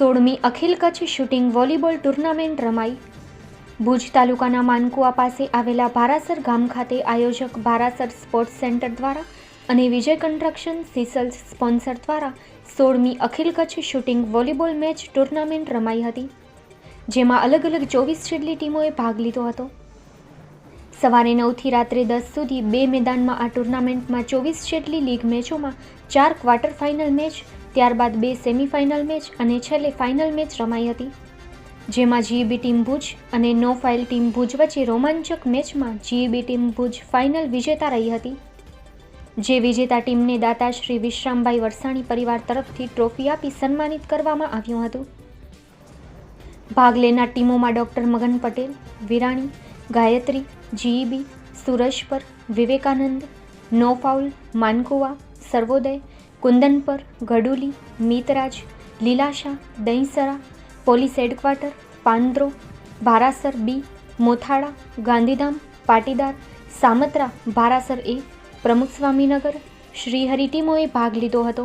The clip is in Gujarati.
સોળમી અખિલ કચ્છ શૂટિંગ વોલીબોલ ટુર્નામેન્ટ રમાઈ. ભુજ તાલુકાના માનકુવા પાસે આવેલા ભારાસર ગામ ખાતે આયોજક ભારાસર સ્પોર્ટ્સ સેન્ટર દ્વારા અને વિજય કન્સ્ટ્રક્શન સિસલ્સ સ્પોન્સર દ્વારા સોળમી અખિલ Kutch shooting volleyball match tournament રમાઈ હતી, જેમાં અલગ અલગ ચોવીસ જેટલી ટીમોએ ભાગ લીધો હતો. સવારે નવથી રાત્રે દસ સુધી બે મેદાનમાં આ ટુર્નામેન્ટમાં ચોવીસ જેટલી લીગ મેચોમાં ચાર ક્વાર્ટર ફાઇનલ મેચ ત્યારબાદ બે સેમીફાઇનલ મેચ અને છેલ્લે ફાઇનલ મેચ રમાઈ હતી. જેમાં જીઈબી ટીમ ભુજ અને નો ફાઇલ ટીમ ભુજ વચ્ચે રોમાંચક મેચમાં જીઈબી ટીમ ભુજ ફાઇનલ વિજેતા રહી હતી. જે વિજેતા ટીમને દાતાશ્રી વિશ્રામભાઈ વરસાણી પરિવાર તરફથી ટ્રોફી આપી સન્માનિત કરવામાં આવ્યું હતું. ભાગ લેનાર ટીમોમાં ડૉક્ટર મગન પટેલ, વિરાણી, ગાયત્રી, જીઈબી સુરજપર વિવેકાનંદ નો foul Mankuva, Sarvoday Kundanpar, Gaduli, Mitraj, Lilashah, Dahisara, police headquarters, Pandro, Bharasar B, Mothala, Gandhidham, Patidar, Samatra, Bharasar A, Pramukh Swaminagar Shrihari ટીમોએ ભાગ લીધો હતો.